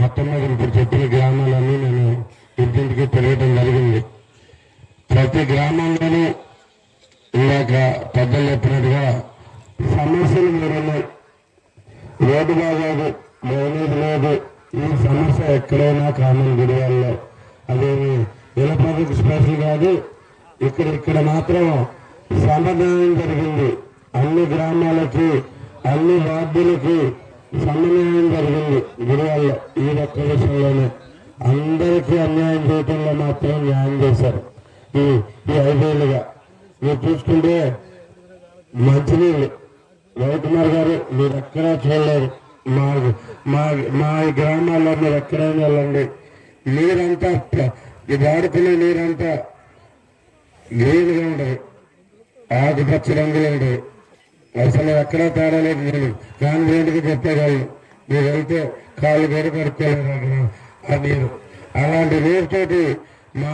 మొత్తం మీద ఇప్పుడు చెప్పిన గ్రామాలన్నీ నేను ఇంటింటికి తిరగడం జరిగింది. ప్రతి గ్రామంలోనూ ఇందాక పెద్దలు చెప్పినట్టుగా సమస్యలు మీరున్నాయి రోడ్డు బాగాదు డ్రైనేజ్ లేదు. ఈ సమస్య ఎక్కడైనా కామన్ గుడివాళ్ళలో. అదేమి ఇలపతికి స్పెషల్ కాదు ఇక్కడ ఇక్కడ మాత్రం సమన్వయం జరిగింది. అన్ని గ్రామాలకి అన్ని వార్డులకి సమన్వయం జరిగింది గుడివాళ్ళలో ఈ ఒక్క విషయంలోనే. అందరికీ అన్యాయం చేయటంలో మాత్రం న్యాయం చేశారు. ఈ ఈ ఐదేళ్ళుగా మీరు చూసుకుంటే మంచినీళ్ళు. రవికుమార్ గారు మీరు ఎక్కడా చూడలేరు మా మా మా గ్రామాల్లో మీరు ఎక్కడైనా వెళ్ళండి. నీరంతా ఈ వాడుకునే నీరంతా గ్రీన్గా ఉండదు. ఆకుపచ్చ రంగులు ఉండదు. అసలు ఎక్కడా తేడా లేదు. నేను కాన్ఫిడెంట్గా చెప్పేవాళ్ళు మీరు వెళ్తే కాళ్ళు కూడా కడుక్కోలేరు అక్కడ. ఆ నీరు అలాంటి నీరుతోటి మా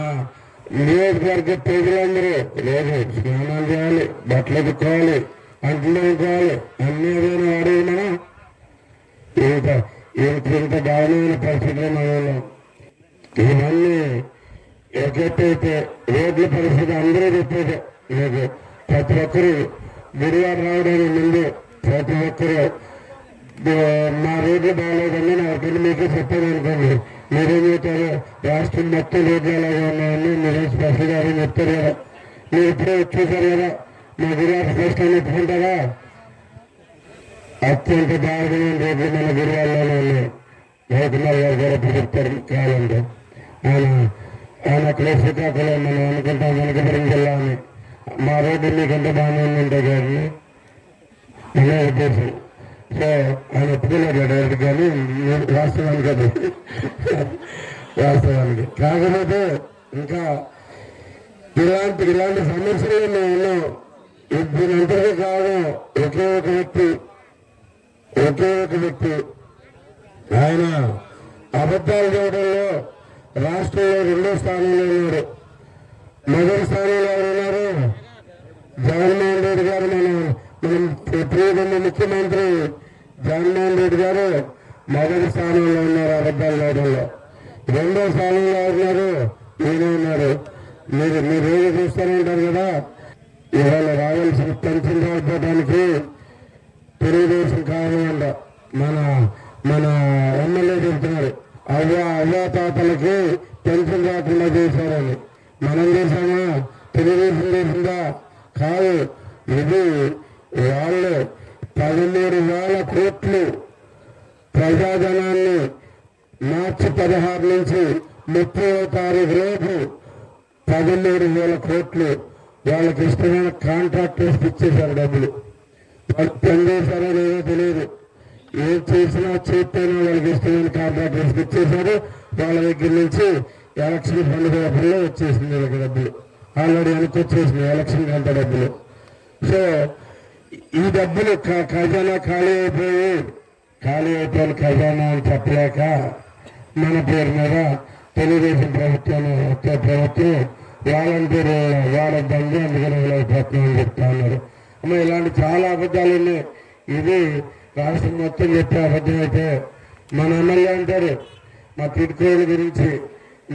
నియోజకవర్గ ప్రజలందరూ లేదు స్నానాలు చేయాలి బట్టలు ఎత్తుకోవాలి అంట్లు తోముకోవాలి అన్ని ఏదైనా వాడేది మనం ఇంత ఇంత ఇంత దారుణమైన పరిస్థితులు మనం ఉన్నాం. ఇవన్నీ ఎక్కడైతే రోడ్ల పరిస్థితి అందరూ చెప్పేది. మీకు ప్రతి ఒక్కరు గుడివారు రావడానికి ముందు ప్రతి ఒక్కరు మా రోడ్లు బాగాలేదండి నా పిల్లలు మీకే చెప్పాను అనుకోండి. మీరేం చెప్తారు రాష్ట్రం మొత్తం రోడ్లు అలాగే ఉన్నాయని మీరు స్పెషల్ గారు చెప్తారు కదా. మీరు ఇప్పుడే వచ్చేసారు కదా. మా గురువారు ఫస్ట్ అని చెప్పుకుంటారా? అత్యంత దారుణమైన రోడ్లు మన గుడివాళ్ళలోనే ఉన్నాయి రవికుమార్ గారు కూడా ఇప్పుడు చెప్తారు కావాలంటే ఆయన ఆయన అక్కడే శ్రీకాకుళం మనం అనుకుంటాం వెనకబడిన జిల్లా అని మా రోడ్డు మీకంటే బాగానే ఉందంటే కానీ అనే ఉద్దేశం సో ఆయన ఒప్పుకున్నాడు డైరెక్ట్ కానీ వాస్తవానికి అది. వాస్తవానికి. కాకపోతే ఇంకా ఇలాంటి ఇలాంటి సమస్యలు మేము ఉన్నాం దీనంతటికీ కారణం ఒకే ఒక వ్యక్తి. ఒకే ఒక వ్యక్తి. ఆయన అబద్ధాలు చేయడంలో రాష్ట్రంలో రెండో స్థానంలో ఉన్నాడు. మొదటి స్థానంలో ఎవరైనా ఉన్నారు జగన్మోహన్ రెడ్డి గారు మన మనం ముఖ్యమంత్రి జగన్మోహన్ రెడ్డి గారు మొదటి స్థానంలో ఉన్నారు అబద్ధాలు లేడంలో రెండో స్థానంలో ఉన్నారు మీరే ఉన్నారు. మీరు మీరు ఏదో చూస్తూనే ఉంటారు కదా. ఇవాళ రావాల్సిన పెన్షన్ రాకపోవడానికి తెలుగుదేశం కారణమంట మన మన ఎమ్మెల్యే చెప్తున్నారు అవ్వా అవ్వా తాతలకి పెన్షన్ రాకుండా చేశారని. మనం చేశామా? తెలుగుదేశం చేసిందా? కాదు. ఇది వాళ్ళు పదమూడు వేల కోట్లు ప్రజాధనాన్ని మార్చి పదహారు నుంచి ముప్పై తారీఖు లోపు పదమూడు వేల కోట్లు వాళ్ళకి ఇష్టమైన కాంట్రాక్టర్స్ ఇచ్చేశారు డబ్బులు. వాళ్ళు పనిచేశారో లేదో తెలియదు. ఏం చేసినా చేస్తే వాళ్ళకి ఇష్టమైన కాంట్రాక్టర్స్కి ఇచ్చేశారు. వాళ్ళ దగ్గర నుంచి ఎలక్షన్ ఫండ్ పేపర్లో వచ్చేసింది వీళ్ళకి డబ్బులు. ఆల్రెడీ వెనక్కి వచ్చేసింది ఎలక్షన్ కంట డబ్బులు. సో ఈ డబ్బులు ఖజానా ఖాళీ అయిపోయి ఖాళీ అయిపోయిన ఖజానా అని చెప్పలేక మన పేరు మీద తెలుగుదేశం ప్రభుత్వం వచ్చే ప్రభుత్వం వాలంటీర్ వాడద్దని అందుకని అయిపోతుందని చెప్తా ఉన్నారు. అమ్మ ఇలాంటి చాలా అబద్ధాలు ఉన్నాయి ఇది రాష్ట్రం మొత్తం చెప్పే అబద్ధం అయితే మన ఎమ్మెల్యే అంటారు మా తిట్టుకోళ్ళ గురించి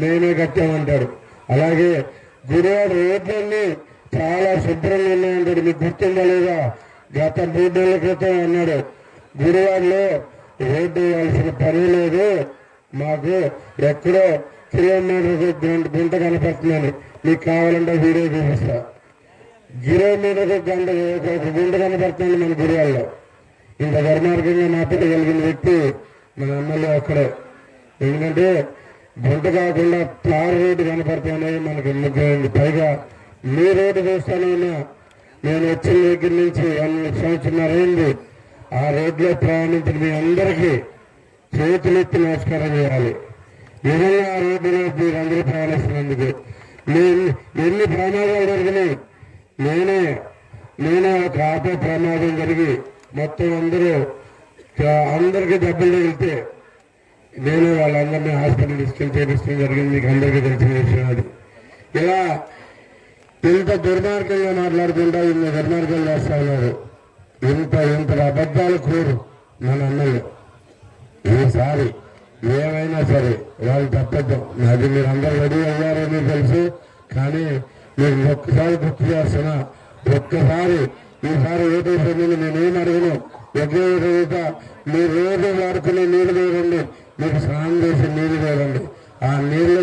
మేమే కట్టామంటారు. అలాగే గురువారం రోడ్లన్నీ చాలా శుభ్రంగా ఉన్నాయంటాడు మీకు గుర్తుందా లేదా గత మూడు నెలల క్రితం అన్నాడు గురువారిలో రోడ్డు వేయాల్సిన పని లేదు. మాకు ఎక్కడో కిలోమీటర్ గుంట గుంట కనపడుతుందని మీకు కావాలంటే వీడియో చూపిస్తా. కిలోమీటర్ గంట ఒక గుంట కనపడుతుంది మన గుడివాడలో ఇంత ధర్మార్గంగా మాట్లాడగలిగిన వ్యక్తి మన ఎమ్మెల్యే ఒక్కడే. ఎందుకంటే గుంట కాకుండా తారు రోడ్డు కనపడుతున్నాయి మనకి ముగ్గురు పైగా మీ రోడ్డు చూస్తానే నేను వచ్చిన దగ్గర నుంచి వన్ సంవత్సరం ఆ రోడ్లో ప్రయాణించిన మీ అందరికీ చేతులెత్తి నమస్కారం చేయాలి. నిజంగా ఆ రోడ్డులో మీరందరూ ప్రయాణిస్తున్నందుకు. నేను ఎన్ని ప్రమాదాలు జరిగినాయి? నేనే నేనే ఒక ఆటో ప్రమాదం జరిగి మొత్తం అందరూ అందరికీ దెబ్బలు తగిలితే నేను వాళ్ళందరినీ హాస్పిటల్ తీసుకెళ్ళి చేపించడం జరిగింది మీకు అందరికీ తెలిసిన విషయం అది. ఇలా ఇంత దుర్మార్గంగా మాట్లాడుతుంటా ఇంత దుర్మార్గం చేస్తా ఉన్నారు ఇంత ఇంత అబద్ధాలు కోరు మన అన్నలు ఈసారి ఏమైనా సరే వాళ్ళు తప్పదు అది మీరు అందరూ రెడీ అయ్యారని తెలుసు. కానీ మీరు ఒక్కసారి గుర్తు చేస్తున్నా ఒక్కసారి ఈసారి ఓటేసిందని నేనేం అడిగినా ఒకే మీరు రోజు వాడుకునే నీళ్ళు వేయండి మీకు స్నానం చేసి నీళ్ళు వేయండి ఆ నీళ్ళు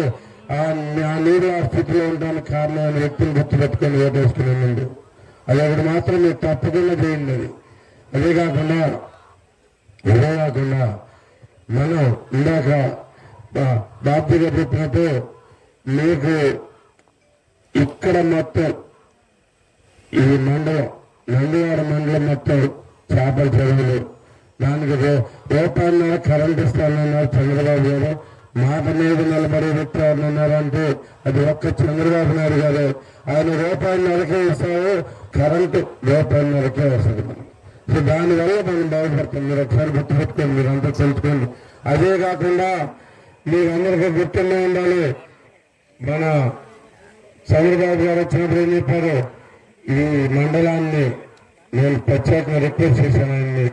ఆ ఆ ఆ స్థితిలో ఉండడానికి కారణమైన వ్యక్తిని గుర్తుపెట్టుకొని ఓటేసుకున్నానండి అది ఒకటి మాత్రం మీరు తప్పకుండా చేయండి అది. అదే కాకుండా ఇదే కాకుండా మనం ఇందాక బా- గారు చెప్పినట్టు మీకు ఇక్కడ మొత్తం ఈ మండలం నందివాడ మండలం మొత్తం చేపల చదువులు దానికి రూ- రూపాయన్నర కరెంట్ ఇస్తానన్నారు చంద్రబాబు గారు. మాట మీద నిలబడి ఉన్నారంటే అది ఒక్క చంద్రబాబు నాయుడు గారు. ఆయన రూపాయన్నరకే ఇస్తారు కరెంటు రూపాయన్నరకే వస్తుంది. మనం సో దానివల్ల మనం బాగుపడుతుంది మీరు ఒకసారి గుర్తుపెట్టుకోండి మీరు అంతా తెలుసుకోండి. అదే కాకుండా మీరందరికీ గుర్తుండే ఉండాలి మన చంద్రబాబు గారు వచ్చినప్పుడు ఏం చెప్పారు? ఈ మండలాన్ని నేను ప్రత్యేకంగా రిక్వెస్ట్ చేశాను ఆయన్ని.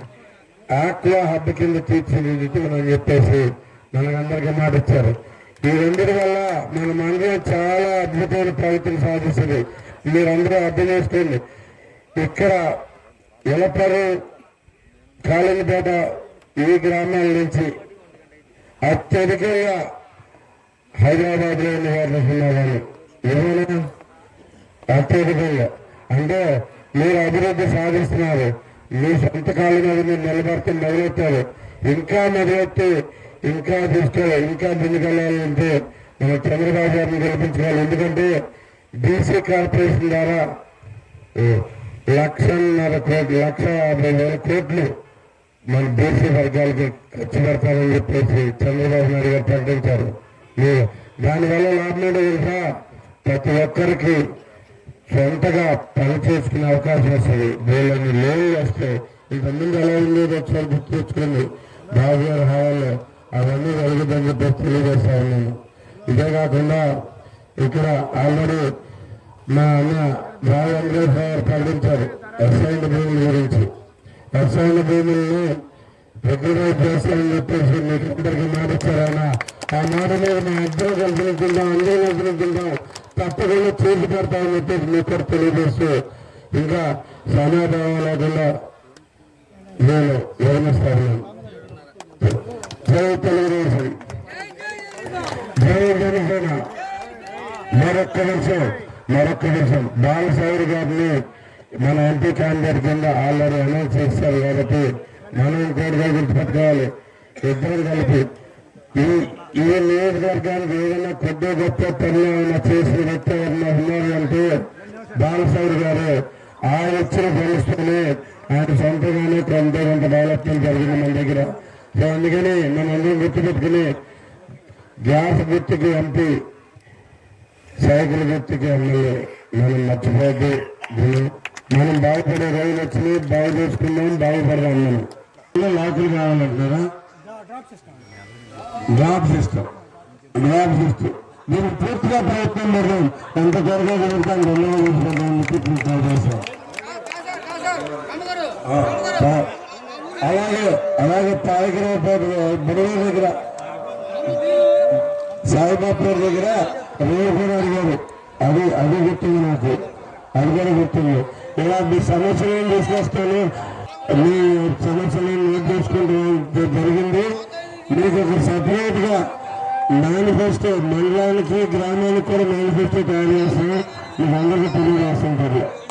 ఆక్వా హబ్ కింద తీర్చిదిద్దుతామని చెప్పేసి మనకందరికీ మాట ఇచ్చారు. ఈ రెండింటి వల్ల మన మండలం చాలా అద్భుతమైన ప్రగతిని సాధిస్తుంది. మీరందరూ అర్థం చేసుకోండి ఇక్కడ ఎలపరు కాళింగపేట ఈ గ్రామాల నుంచి అత్యధికంగా హైదరాబాద్లో ఉన్న వారిని ఉన్నారు. ఏమైనా అత్యధికంగా. అంటే మీరు అభివృద్ధి సాధిస్తున్నారు. మీ సొంత కాళ్ళ మీద మీరు నిలబడితే మొదలెట్టారు. ఇంకా మొదలెట్టి ఇంకా తీసుకోవాలి ఇంకా ముందుకెళ్ళాలంటే మనం చంద్రబాబు గారిని గెలిపించుకోవాలి. ఎందుకంటే బీసీ కార్పొరేషన్ ద్వారా లక్షన్నర కోట్లు లక్ష యాభై వేల కోట్లు మన బీసీ వర్గాలకి ఖర్చు పెడతారని చెప్పేసి చంద్రబాబు నాయుడు గారు ప్రకటించారు. దానివల్ల లాభం ఏంటో తెలుసా? ప్రతి ఒక్కరికి సొంతగా పని చేసుకునే అవకాశం వస్తుంది. వీళ్ళని లోన్లు వస్తే ఇంతకుముందు ఎలా ఉండేది ఒకసారి గుర్తు తెచ్చుకుంది బాబు గారి హాల్లో అవన్నీ జరుగుతుందని చెప్పేసి తెలియజేస్తా ఉన్నాను ఇదే కాకుండా ఇక్కడ ఆల్రెడీ మా అన్న రావు వెంకటేశ్వర గారు ప్రకటించారు ఎస్ఐన్ భూముల గురించి. ఎస్ఐన్ భూములను రెగ్యులైజ్ చేస్తామని చెప్పేసి మీకు అందరికీ మాట ఇచ్చారాయన ఆ మాట మీద మా ఇద్దరు కలిసినట్టుందాం అందరూ కలిసినట్టుందాం తప్పకుండా చేసి పెడతామని చెప్పేసి మీకు కూడా తెలియజేస్తూ ఇంకా సమాధానం లేకుండా నేను విరమిస్తాను మరొక్క బాలసాగర్ గారిని మన ఎంపీ క్యాండిడేట్ కింద ఆల్రెడీ అనౌన్స్ చేస్తారు కాబట్టి మనం కూడా గుర్తుపెట్టుకోవాలి. ఇద్దరు కలిపి ఈ ఈ నియోజకవర్గానికి ఏదైనా కొద్ది గొప్ప పనులు చేసిన వ్యక్తి ఎవరైనా ఉన్నారు అంటే బాలసాగర్ గారు ఆ వచ్చిన ఫండ్స్తోనే ఆయన సొంతగానే కొంత కొంత డెవలప్మెంట్ జరిగింది మన దగ్గర. సో అందుకని మనం అందరం గుర్తుపెట్టుకుని గ్యాస్ గుర్తుకి ఎంపీ సైకిల్ గుర్తుకి ఎమ్మెల్యే మనం మర్చిపోతే మనం బాగుపడే రోజులు వచ్చినాయి బాగు చేసుకుందాం బాగుపడదాం మనం ఇంకా లాకులు కావాలంటున్నారా? Drop system. Drop system. మీరు పూర్తిగా ప్రయత్నం పెడదాం ఎంత త్వరగా జరుగుతాం ధన్యవాదాలు చేస్తాం అలాగే అలాగే పాయకరావుపేట బుడవ దగ్గర సాయిబాబు దగ్గర రేపు అడిగారు. అది అది గుర్తుంది నాకు. అది కూడా గుర్తుంది. ఇలా మీ సమస్యలను తీసుకొస్తాను మీ సమస్యలను నోట్ చేసుకుంటే జరిగింది. మీకు ఒక సపరేట్గా మేనిఫెస్టో మండలానికి గ్రామానికి కూడా మేనిఫెస్టో తయారు చేస్తాను మీకు అందరికీ తెలియజేస్తుంటారు.